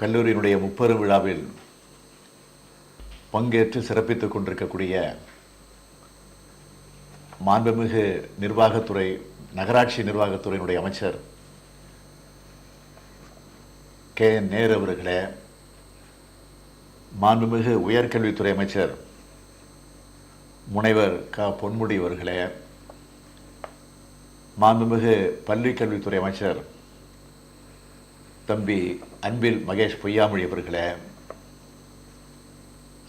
கல்லூரியினுடைய முப்பெரும் விழாவில் பங்கேற்று சிறப்பித்துக் கொண்டிருக்கக்கூடிய மாண்புமிகு நிர்வாகத்துறை நகராட்சி நிர்வாகத்துறையினுடைய அமைச்சர் கே. என். நேரு அவர்களே மாண்புமிகு உயர்கல்வித்துறை அமைச்சர் முனைவர் க. பொன்முடி அவர்களே மாண்புமிகு பள்ளி கல்வித்துறை அமைச்சர் தம்பி அன்பில் மகேஷ் பொய்யாமொழி அவர்களே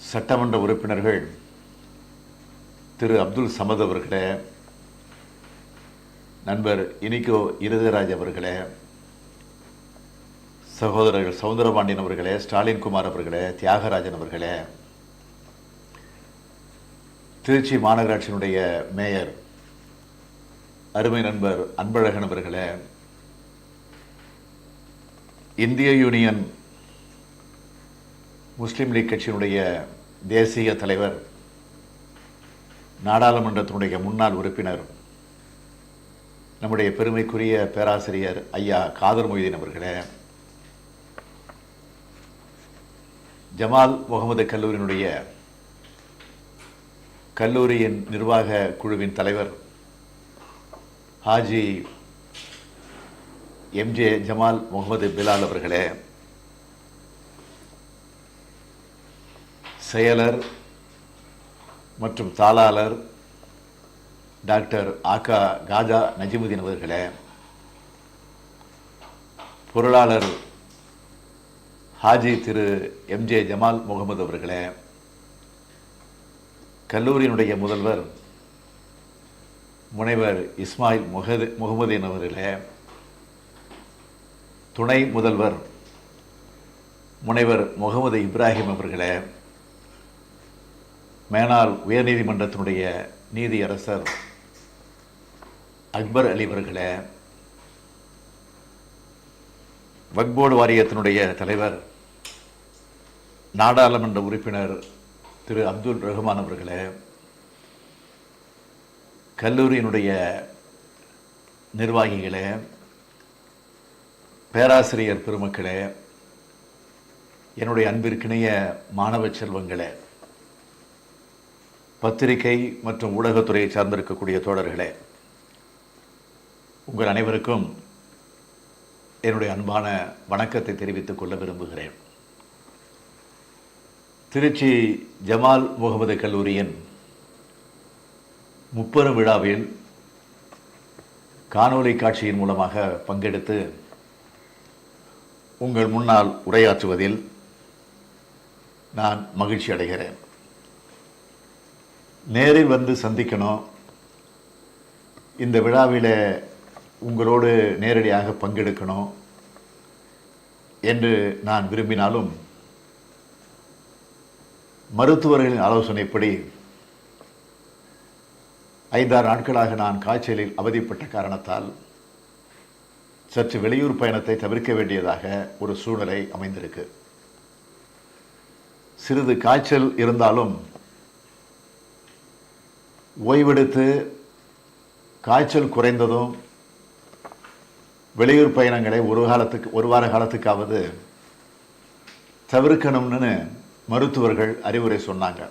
சட்டமன்ற உறுப்பினர்கள் திரு அப்துல் சமத் அவர்களே நண்பர் இனிகோ இருதராஜ் அவர்களே சகோதரர்கள் சவுந்தரபாண்டியன் அவர்களே ஸ்டாலின் குமார் அவர்களே தியாகராஜன் அவர்களே திருச்சி மாநகராட்சியினுடைய மேயர் அருமை நண்பர் அன்பழகன் அவர்களே இந்திய யூனியன் முஸ்லீம் லீக் கட்சியினுடைய தேசிய தலைவர் நாடாளுமன்றத்தினுடைய முன்னாள் உறுப்பினர் நம்முடைய பெருமைக்குரிய பேராசிரியர் ஐயா காதர் மொய்தீன் அவர்களே ஜமால் முகமது கல்லூரியினுடைய கல்லூரியின் நிர்வாக குழுவின் தலைவர் ஹாஜி எம்ஜே ஜமால் முகமது பிலால் அவர்களே செயலர் மற்றும் தாளாளர் டாக்டர் ஆகா காஜா நஜிமுதீன் அவர்களே பொருளாளர் ஹாஜி திரு எம்ஜே ஜமால் முகமது அவர்களே கல்லூரியினுடைய முதல்வர் முனைவர் இஸ்மாயில் முகது முகமதீன் அவர்களே துணை முதல்வர் முனைவர் முகமது இப்ராஹிம் அவர்களே மேனாள் உயர்நீதிமன்றத்தினுடைய நீதியரசர் அக்பர் அலி அவர்களே வக்போர்டு வாரியத்தினுடைய தலைவர் நாடாளுமன்ற உறுப்பினர் திரு அப்துல் ரஹ்மான் அவர்களே கல்லூரியினுடைய நிர்வாகிகளே பேராசிரியர் பெருமக்களே என்னுடைய அன்பிற்கிணைய மாணவ செல்வங்களே பத்திரிகை மற்றும் ஊடகத்துறையை சார்ந்திருக்கக்கூடிய தோழர்களே உங்கள் அனைவருக்கும் என்னுடைய அன்பான வணக்கத்தை தெரிவித்துக் கொள்ள விரும்புகிறேன். திருச்சி ஜமால் முகமது கல்லூரியின் முப்பெரும் விழாவில் காணொளி காட்சியின் மூலமாக பங்கெடுத்து உங்கள் முன்னால் உரையாற்றுவதில் நான் மகிழ்ச்சி அடைகிறேன். நேரில் வந்து சந்திக்கணும். இந்த விழாவில் உங்களோடு நேரடியாக பங்கெடுக்கணும் என்று நான் விரும்பினாலும் மருத்துவர்களின் ஆலோசனைப்படி ஐந்தாறு நாட்களாக நான் காய்ச்சலில் அவதிப்பட்ட காரணத்தால் சற்று வெளியூர் பயணத்தை தவிர்க்க வேண்டியதாக ஒரு சூழ்நிலை அமைந்திருக்கு. சிறிது காய்ச்சல் இருந்தாலும் ஓய்வெடுத்து காய்ச்சல் குறைந்ததும் வெளியூர் பயணங்களை ஒரு காலத்துக்கு ஒரு வார காலத்துக்காவது தவிர்க்கணும்னு மருத்துவர்கள் அறிவுரை சொன்னாங்க.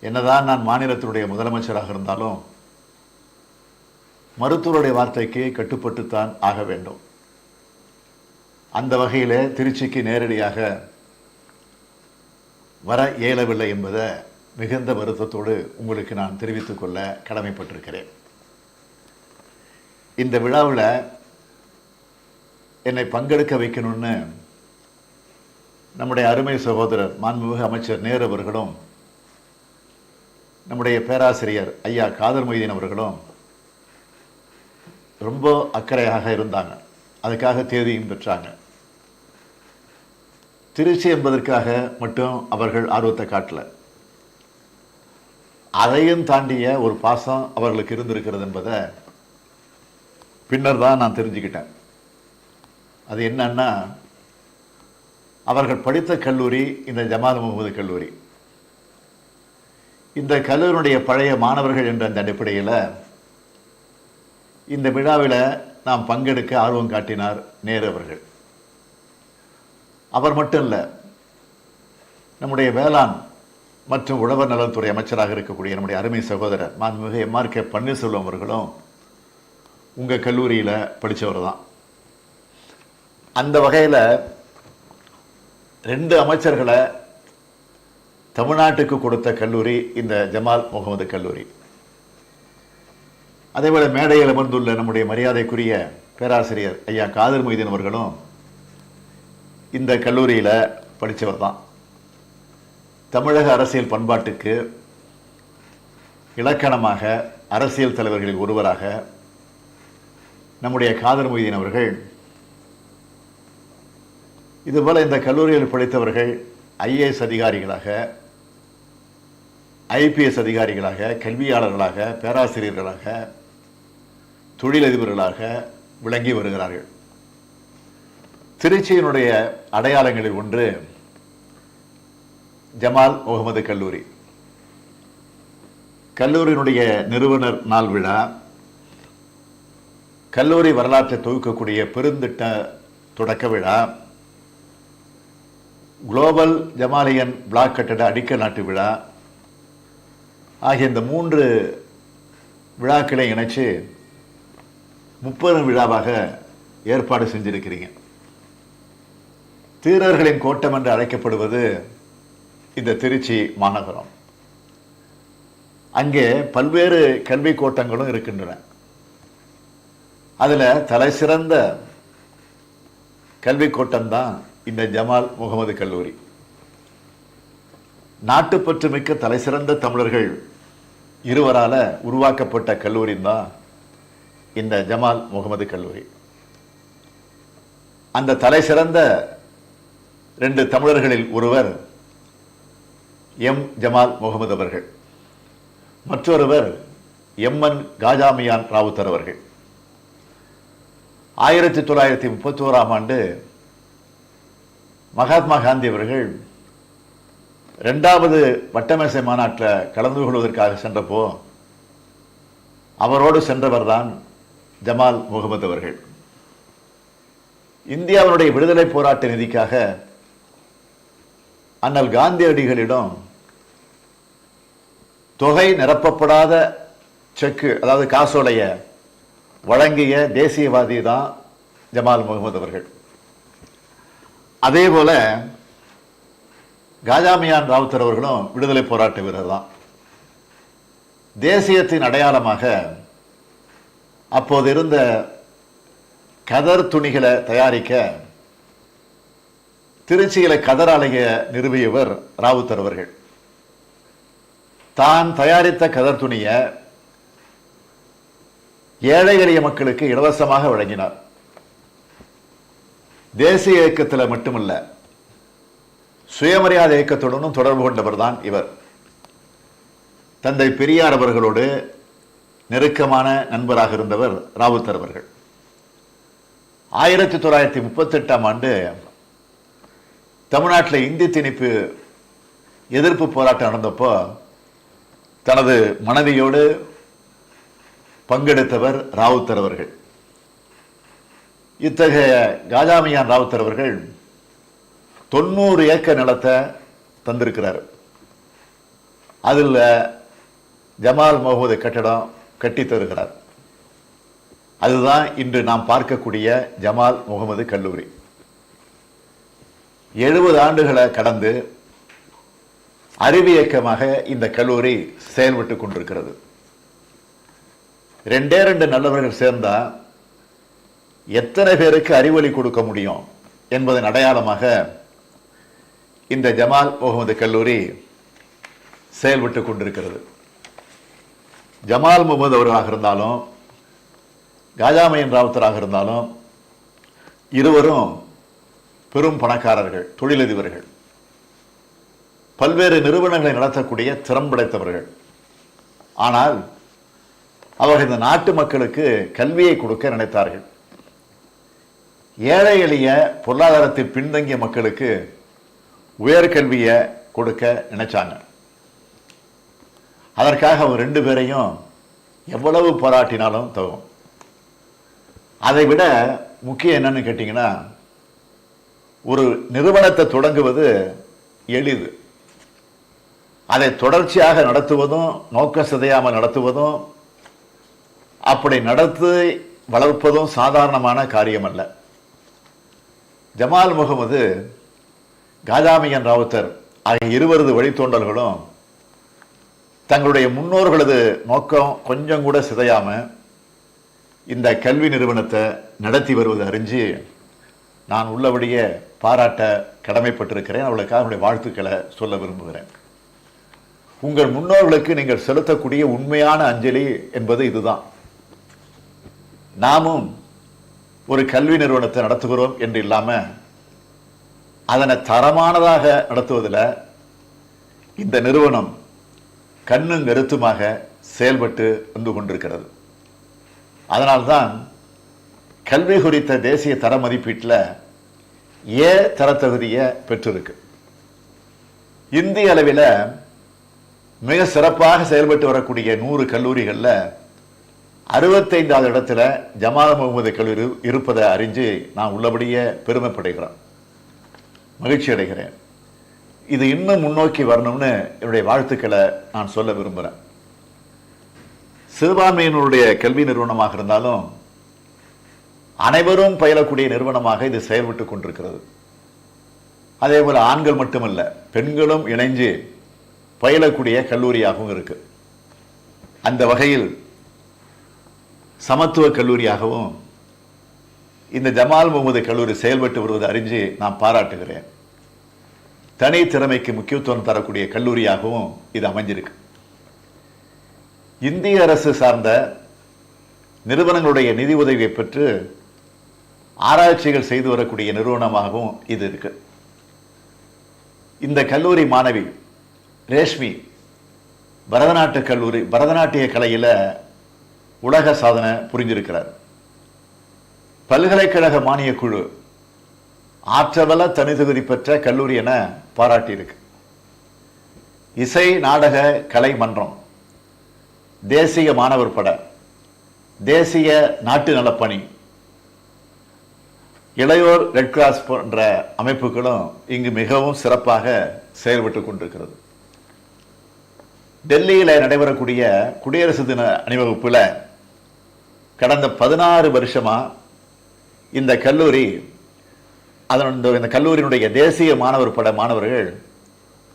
என்னதான் நான் மாநிலத்தினுடைய முதலமைச்சராக இருந்தாலும் மருத்துவருடைய வார்த்தைக்கு கட்டுப்பட்டுத்தான் ஆக வேண்டும். அந்த வகையில் திருச்சிக்கு நேரடியாக வர இயலவில்லை என்பதை மிகுந்த வருத்தத்தோடு உங்களுக்கு நான் தெரிவித்துக் கொள்ள கடமைப்பட்டிருக்கிறேன். இந்த விழாவில் என்னை பங்கெடுக்க வைக்கணும்னு நம்முடைய அருமை சகோதரர் மாண்புமிகு அமைச்சர் நேரு அவர்களும் நம்முடைய பேராசிரியர் ஐயா காதர் மொய்தீன் அவர்களும் ரொம்ப அக்கறையாக இருந்தாங்க. அதுக்காக தேதியும் பெற்றாங்க. திருச்சி என்பதற்காக மட்டும் அவர்கள் ஆர்வத்தை காட்டல. அதையும் தாண்டிய ஒரு பாசம் அவர்களுக்கு இருந்திருக்கிறது என்பதை பின்னர் தான் நான் தெரிஞ்சுக்கிட்டேன். அது என்னன்னா அவர்கள் படித்த கல்லூரி இந்த ஜமால் முகமது கல்லூரி. இந்த கல்லூரியுடைய பழைய மாணவர்கள் என்ற அந்த அடிப்படையில் இந்த விழாவில் நாம் பங்கெடுக்க ஆர்வம் காட்டினார் நேரு அவர்கள். அவர் மட்டும் இல்லை நம்முடைய வேளாண் மற்றும் உழவர் நலத்துறை அமைச்சராக இருக்கக்கூடிய நம்முடைய அருமை சகோதரர் மாண்புமிகு எம்ஆர் கே பன்னீர்செல்வம் அவர்களும் உங்கள் கல்லூரியில் படித்தவர் தான். அந்த வகையில் ரெண்டு அமைச்சர்களை தமிழ்நாட்டுக்கு கொடுத்த கல்லூரி இந்த ஜமால் முகமது கல்லூரி. அதேபோல் மேடையில் அமர்ந்துள்ள நம்முடைய மரியாதைக்குரிய பேராசிரியர் ஐயா காதர் மொய்தீன் அவர்களும் இந்த கல்லூரியில் படித்தவர் தான். தமிழக அரசியல் பண்பாட்டுக்கு இலக்கணமாக அரசியல் தலைவர்களில் ஒருவராக நம்முடைய காதர் மொய்தீன் அவர்கள் இதுபோல் இந்த கல்லூரியில் படித்தவர்கள் ஐஏஎஸ் அதிகாரிகளாக ஐபிஎஸ் அதிகாரிகளாக கல்வியாளர்களாக பேராசிரியர்களாக தொழிலதிபர்களாக விளங்கி வருகிறார்கள். திருச்சியினுடைய அடையாளங்களில் ஒன்று ஜமால் முகமது கல்லூரி. கல்லூரியினுடைய நிறுவனர் நாள் விழா கல்லூரி வரலாற்றை தொகுக்கக்கூடிய பெருந்திட்ட தொடக்க விழா குளோபல் ஜமாலியன் பிளாக் கட்டட அடிக்கல் நாட்டு விழா ஆகிய இந்த மூன்று விழாக்களை இணைச்சு முப்பது விழாவாக ஏற்பாடு செஞ்சிருக்கிறீங்க. தீரர்களின் கோட்டம் என்று அழைக்கப்படுவது இந்த திருச்சி மாநகரம். அங்கே பல்வேறு கல்வி கோட்டங்களும் இருக்கின்றன. அதுல தலை சிறந்த கல்வி கோட்டம் தான் இந்த ஜமால் முகமது கல்லூரி. நாட்டுப்பற்று மிக்க தலை சிறந்த தமிழர்கள் இருவரால உருவாக்கப்பட்ட கல்லூரி தான் இந்த ஜமால் முகமது கல்லூரி. அந்த தலை சிறந்த ரெண்டு தமிழர்களில் ஒருவர் எம். ஜமால் முகமது அவர்கள். மற்றொருவர் எம்என் காஜாமியான் ராவுத்தர் அவர்கள். ஆயிரத்தி தொள்ளாயிரத்தி முப்பத்தி ஓராம் ஆண்டு மகாத்மா காந்தி அவர்கள் ரெண்டாவது வட்டமேசை மாநாட்டில் கலந்து கொள்வதற்காக சென்றப்போ அவரோடு சென்றவர் தான் ஜமால் முகமது அவர்கள். இந்தியாவினுடைய விடுதலை போராட்ட நிதிக்காக அண்ணல் காந்தியடிகளிடம் தொகை நிரப்பப்படாத செக்கு அதாவது காசோலைய வழங்கிய தேசியவாதி தான் ஜமால் முகமது அவர்கள். அதே போல காஜாமியான் ராவுத்தர் அவர்களும் விடுதலை போராட்ட வீரர் தான். தேசியத்தின் அடையாளமாக அப்போது இருந்த கதர் துணிகளை தயாரிக்க திருச்சியில கதர் ஆலைய நிறுவியவர் ராவுத்தர் அவர்கள். தான் தயாரித்த கதர் துணியை ஏழை எளிய மக்களுக்கு இலவசமாக வழங்கினார். தேசிய இயக்கத்தில் மட்டுமல்ல சுயமரியாதை இயக்கத்துடனும் தொடர்பு கொண்டவர் தான் இவர். தந்தை பெரியார் அவர்களோடு நெருக்கமான நண்பராக இருந்தவர் ராவுத்தர் அவர்கள். ஆயிரத்தி தொள்ளாயிரத்தி முப்பத்தி எட்டாம் ஆண்டு தமிழ்நாட்டில் இந்தி திணிப்பு எதிர்ப்பு போராட்டம் நடந்தப்போ தனது மனைவியோடு பங்கெடுத்தவர் ராவுத்தர் அவர்கள். இத்தகைய காஜாமியான் ராவுத்தர் அவர்கள் தொண்ணூறு ஏக்கர் நிலத்தை தந்திருக்கிறார். அதில் ஜமால் முகமது கட்டடம் கட்டி தருகிறார் அதுதான் இன்று நாம் பார்க்கக்கூடிய ஜமால் முகமது கல்லூரி. எழுபது ஆண்டுகளை கடந்து அறிவியக்கமாக இந்த கல்லூரி செயல்பட்டு கொண்டிருக்கிறது. ரெண்டே ரெண்டு நல்லவர்கள் சேர்ந்தா எத்தனை பேருக்கு அறிவொலி கொடுக்க முடியும் என்பதன் அடையாளமாக இந்த ஜமால் முகமது கல்லூரி செயல்பட்டு கொண்டிருக்கிறது. ஜமால் முகமது அவர்களாக இருந்தாலும் காஜாமையன் ராவுத்தராக இருந்தாலும் இருவரும் பெரும் பணக்காரர்கள் தொழிலதிபர்கள். பல்வேறு நிறுவனங்களை நடத்தக்கூடிய திறம் படைத்தவர்கள். ஆனால் அவர்கள் இந்த நாட்டு மக்களுக்கு கல்வியை கொடுக்க நினைத்தார்கள். ஏழை எளிய பொருளாதாரத்தில் பின்தங்கிய மக்களுக்கு உயர்கல்வியை கொடுக்க நினைச்சாங்க. அதற்காக அவர் ரெண்டு பேரையும் எவ்வளவு பாராட்டினாலும் தகும். அதை விட முக்கியம் என்னன்னு கேட்டிங்கன்னா ஒரு நிறுவனத்தை தொடங்குவது எளிது. அதை தொடர்ச்சியாக நடத்துவதும் நோக்க சிதையாமல் நடத்துவதும் அப்படி நடத்தி வளர்ப்பதும் சாதாரணமான காரியம் அல்ல ஜமால் முகமது காஜாமியன் ராவுத்தர் ஆகிய இருவரது வழித்தோண்டல்களும் தங்களுடைய முன்னோர்களது நோக்கம் கொஞ்சம் கூட சிதையாமல் இந்த கல்வி நிறுவனத்தை நடத்தி வருவது அறிஞ்சு நான் உள்ளபடியே பாராட்ட கடமைப்பட்டிருக்கிறேன். அவளுக்காக என்னுடைய வாழ்த்துக்களை சொல்ல விரும்புகிறேன். உங்கள் முன்னோர்களுக்கு நீங்கள் செலுத்தக்கூடிய உண்மையான அஞ்சலி என்பது இதுதான். நாமும் ஒரு கல்வி நிறுவனத்தை நடத்துகிறோம் என்று இல்லாமல் அதனை தரமானதாக நடத்துவதில் இந்த நிறுவனம் கண்ணும் கருத்துமாக செயல்பட்டு வந்து கொண்டிருக்கிறது. அதனால்தான் கல்வி குறித்த தேசிய தர மதிப்பீட்டில் ஏ தரத்தகுதியை பெற்றிருக்கு. இந்திய அளவில் மிக சிறப்பாக செயல்பட்டு வரக்கூடிய நூறு கல்லூரிகளில் அறுபத்தைந்தாவது இடத்துல ஜமால் முகமது கல்லூரி இருப்பதை அறிஞ்சு நான் உள்ளபடியே பெருமைப்படுகிறேன். மகிழ்ச்சி அடைகிறேன் இது இன்னும் முன்னோக்கி வரணும்னு என்னுடைய வாழ்த்துக்களை நான் சொல்ல விரும்புகிறேன் சிறுபான்மையினருடைய கல்வி நிறுவனமாக இருந்தாலும் அனைவரும் பயிலக்கூடிய நிறுவனமாக இது செயல்பட்டு கொண்டிருக்கிறது. அதே போல ஆண்கள் மட்டுமல்ல பெண்களும் இணைஞ்சு பயிலக்கூடிய கல்லூரியாகவும் இருக்கு. அந்த வகையில் சமத்துவ கல்லூரியாகவும் இந்த ஜமால் முகமது கல்லூரி செயல்பட்டு வருவது அறிஞ்சு நான் பாராட்டுகிறேன். தனி திறமைக்கு முக்கியத்துவம் தரக்கூடிய கல்லூரியாகவும் இது அமைஞ்சிருக்கு. இந்திய அரசு சார்ந்த நிறுவனங்களுடைய நிதி உதவியை பெற்று ஆராய்ச்சிகள் செய்து வரக்கூடிய நிறுவனமாகவும் இது இருக்கு. இந்த கல்லூரி மாணவி ரேஷ்மி பரதநாட்டிய கல்லூரி பரதநாட்டிய கலையில் உலக சாதனை புரிஞ்சிருக்கிறார். பல்கலைக்கழக மானியக்குழு ஆற்றவல தனித்தகுதி பெற்ற கல்லூரி என பாராட்டியிருக்கு. இசை நாடக கலை மன்றம். தேசிய மாணவர் பட. தேசிய நாட்டு நலப்பணி. இளையோர் ரெட் கிராஸ் போன்ற அமைப்புகளும் இங்கு மிகவும் சிறப்பாக செயல்பட்டு கொண்டிருக்கிறது. டெல்லியில் நடைபெறக்கூடிய குடியரசு தின அணிவகுப்பில் கடந்த பதினாறு வருஷமா இந்த கல்லூரி அதன் இந்த- இந்த கல்லூரியினுடைய தேசிய மாணவர் பட மாணவர்கள்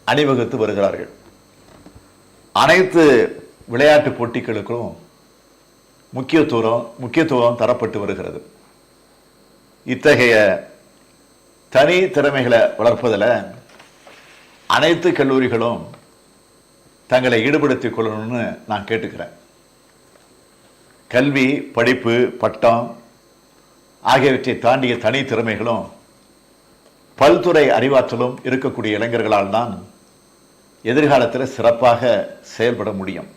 அணிவகுத்து வருகிறார்கள். அனைத்து விளையாட்டு போட்டிகளுக்கும் முக்கியத்துவம் முக்கியத்துவம் தரப்பட்டு வருகிறது. இத்தகைய தனி திறமைகளை வளர்ப்பதில் அனைத்து கல்லூரிகளும் தங்களை ஈடுபடுத்திக் கொள்ளணும்னு நான் கேட்டுக்கிறேன். கல்வி படிப்பு பட்டம் ஆகியவற்றை தாண்டிய தனி திறமைகளும் பல்துறை அறிவாற்றலும் இருக்கக்கூடிய இளைஞர்களால் தான் எதிர்காலத்தில் சிறப்பாக செயல்பட முடியும்.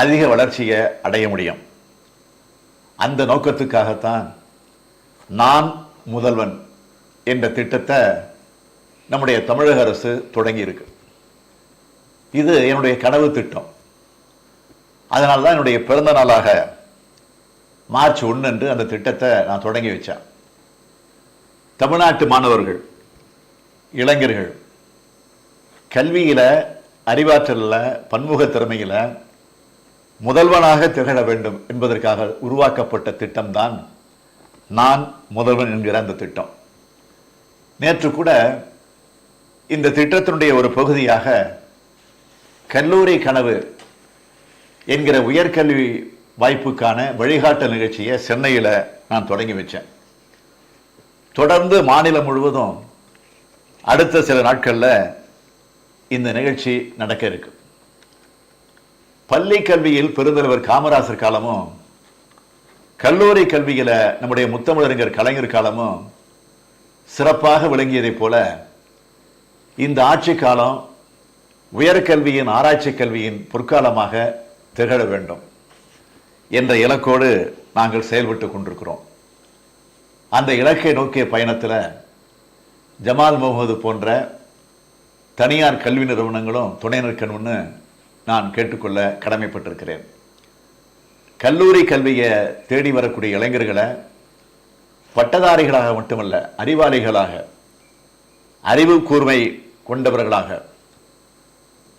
அதிக வளர்ச்சியை அடைய முடியும். அந்த நோக்கத்துக்காகத்தான் நான் முதல்வன் என்ற திட்டத்தை நம்முடைய தமிழக அரசு தொடங்கி இருக்கு இது என்னுடைய கனவு திட்டம். அதனால தான் என்னுடைய பிறந்த நாளாக மார்ச் ஒன்று அன்று அந்த திட்டத்தை நான் தொடங்கி வச்சேன். தமிழ்நாட்டு மாணவர்கள் இளைஞர்கள் கல்வியில் அறிவாற்றலில் பன்முக திறமையில் முதல்வனாக திகழ வேண்டும் என்பதற்காக உருவாக்கப்பட்ட திட்டம்தான் நான் முதல்வன் என்கிற அந்த திட்டம். நேற்று கூட இந்த திட்டத்தினுடைய ஒரு பகுதியாக கல்லூரி கனவு என்கிற உயர்கல்வி வாய்ப்புக்கான வழிகாட்டல் நிகழ்ச்சியை சென்னையில் நான் தொடங்கி வச்சேன். தொடர்ந்து மாநிலம் முழுவதும் அடுத்த சில நாட்களில் இந்த நிகழ்ச்சி நடக்க இருக்கு. பள்ளி கல்வியில் பெருந்தலைவர் காமராசர் காலமும் கல்லூரி கல்வியில் நம்முடைய முத்தமிழறிஞர் கலைஞர் காலமும் சிறப்பாக விளங்கியதைப் போல இந்த ஆட்சி காலம் உயர்கல்வியின் ஆராய்ச்சி கல்வியின் பொற்காலமாக திகழ வேண்டும் என்ற இலக்கோடு நாங்கள் செயல்பட்டு கொண்டிருக்கிறோம். அந்த இலக்கை நோக்கிய பயணத்தில் ஜமால் முகமது போன்ற தனியார் கல்வி நிறுவனங்களும் துணை நிற்கணும்னு நான் கேட்டுக்கொள்ள கடமைப்பட்டிருக்கிறேன். கல்லூரி கல்வியை தேடி வரக்கூடிய இளைஞர்களை பட்டதாரிகளாக மட்டுமல்ல அறிவாளிகளாக அறிவு கூர்மை கொண்டவர்களாக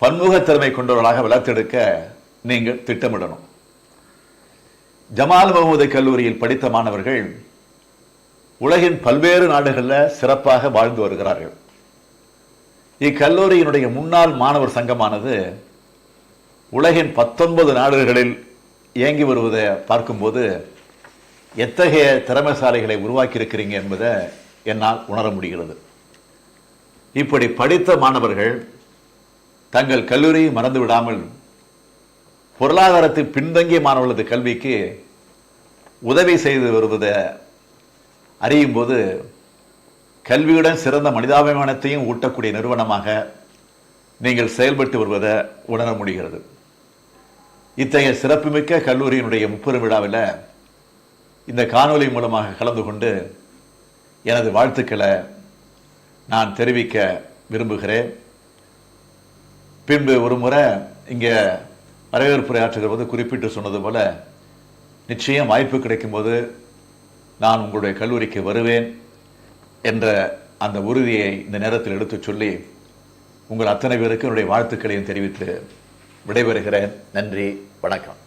பன்முகத்திறமை கொண்டவர்களாக வளர்த்தெடுக்க நீங்கள் திட்டமிடணும். ஜமால் முகமது கல்லூரியில் படித்த மாணவர்கள் உலகின் பல்வேறு நாடுகளில் சிறப்பாக வாழ்ந்து வருகிறார்கள். இக்கல்லூரியினுடைய முன்னாள் மாணவர் சங்கமானது உலகின் பத்தொன்பது நாடுகளில் இயங்கி வருவதை பார்க்கும்போது எத்தகைய திறமைசாலைகளை உருவாக்கியிருக்கிறீங்க என்பதை என்னால் உணர முடிகிறது. இப்படி படித்த மாணவர்கள் தங்கள் கல்லூரியை மறந்து விடாமல் பொருளாதாரத்தில் பின்தங்கிய மாணவர்களது கல்விக்கு உதவி செய்து வருவதை அறியும் போது கல்வியுடன் சிறந்த மனிதாபிமானத்தையும் ஊட்டக்கூடிய நிறுவனமாக நீங்கள் செயல்பட்டு வருவதை உணர முடிகிறது. இத்தகைய சிறப்புமிக்க கல்லூரியினுடைய முப்பெரும் விழாவில் இந்த காணொலி மூலமாக கலந்து கொண்டு எனது வாழ்த்துக்களை நான் தெரிவிக்க விரும்புகிறேன். பின்பு ஒரு முறை இங்கே வரவேற்புரை ஆற்றுகிற போது குறிப்பிட்டு சொன்னது போல நிச்சயம் வாய்ப்பு கிடைக்கும்போது நான் உங்களுடைய கல்லூரிக்கு வருவேன் என்ற அந்த உறுதியை இந்த நேரத்தில் எடுத்துச் சொல்லி உங்கள் அத்தனை பேருக்கு என்னுடைய வாழ்த்துக்களையும் தெரிவித்து விடைபெறுகிறேன். நன்றி வணக்கம்.